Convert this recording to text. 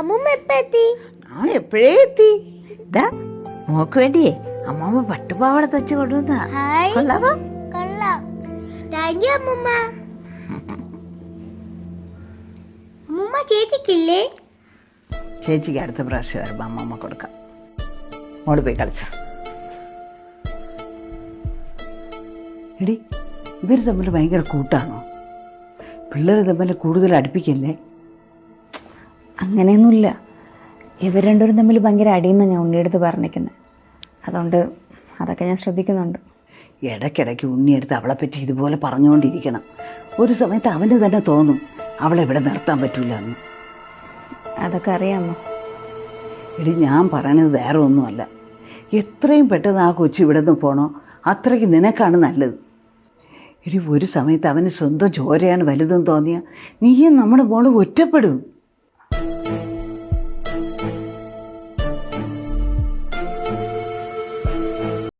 അമ്മൂമ്മ എപ്പ എത്തി? ആ എപ്പോഴേ എത്തി. ഇതാ മോക്ക് വേണ്ടിയേ അമ്മാമ്മ പട്ടുപാവട തച്ച് കൊണ്ടുവന്ന. ഹായ്. കൊള്ളാമോ കൊള്ളാം. താങ്ക് യു അമ്മൂമ്മ. അമ്മൂമ്മ ചേച്ചിക്കില്ലേ? ചേച്ചിക്ക് അടുത്ത പ്രാവശ്യം വരുമ്പോ അമ്മമ്മ കൊടുക്കാം. മോൾ പോയി കളിച്ചോ. എടി ഇവർ തമ്മിൽ ഭയങ്കര കൂട്ടാണോ? പിള്ളേർ തമ്മിൽ കൂടുതൽ അടുപ്പിക്കല്ലേ? അങ്ങനെയൊന്നുമില്ല. ഇവർ രണ്ടുപേരും തമ്മിൽ ഭയങ്കര അടിയെന്നാണ് ഞാൻ ഉണ്ണിയെടുത്ത് പറഞ്ഞിരിക്കുന്നത് അതുകൊണ്ട് അതൊക്കെ ഞാൻ ശ്രദ്ധിക്കുന്നുണ്ട്. ഇടയ്ക്കിടയ്ക്ക് ഉണ്ണിയെടുത്ത് അവളെ പറ്റി ഇതുപോലെ പറഞ്ഞുകൊണ്ടിരിക്കണം. ഒരു സമയത്ത് അവന് തന്നെ തോന്നും അവളെ ഇവിടെ നിർത്താൻ പറ്റൂല എന്ന് അതൊക്കെ അറിയാമോ? എടി ഞാൻ പറയണത് വേറെ ഒന്നുമല്ല. എത്രയും പെട്ടെന്ന് ആ കൊച്ചു ഇവിടെ നിന്ന് പോണോ അത്രയ്ക്ക് നിനക്കാണ് നല്ലത്. എടി ഒരു സമയത്ത് അവന് സ്വന്തം ചോരയാണ് വലുതെന്ന് തോന്നിയ നീയും നമ്മുടെ മോൾ ഒറ്റപ്പെടും.